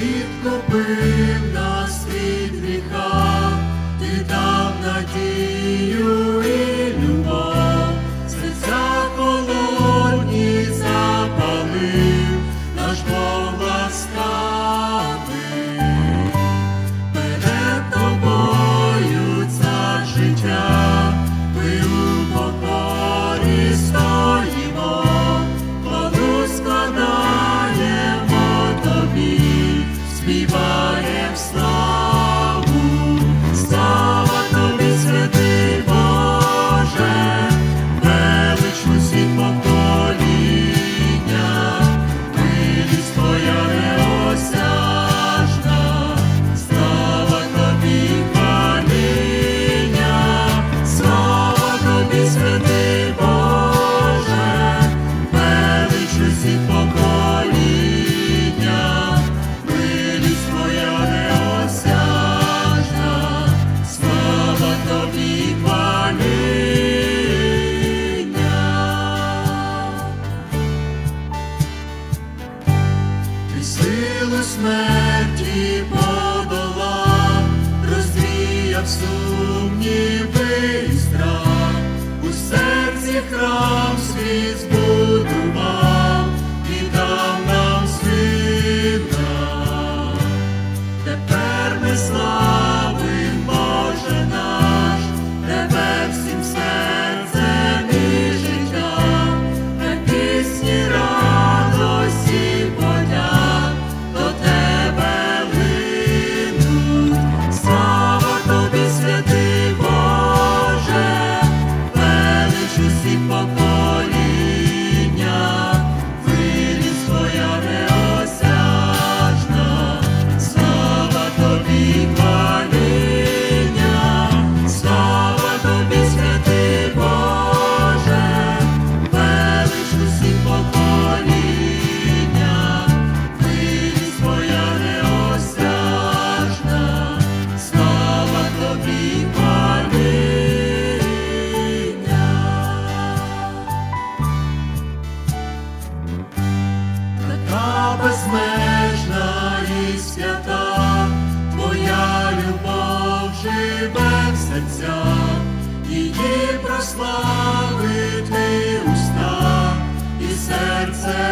відкупив нас від гріха, ти дав надію. святий Боже, велич усіх покоління, милість твоя неосяжна, слава тобі паління. Ти смерті подолав, розвіяв сумніви. свята, Твоя любов живе в серцях, її прославити уста і серце.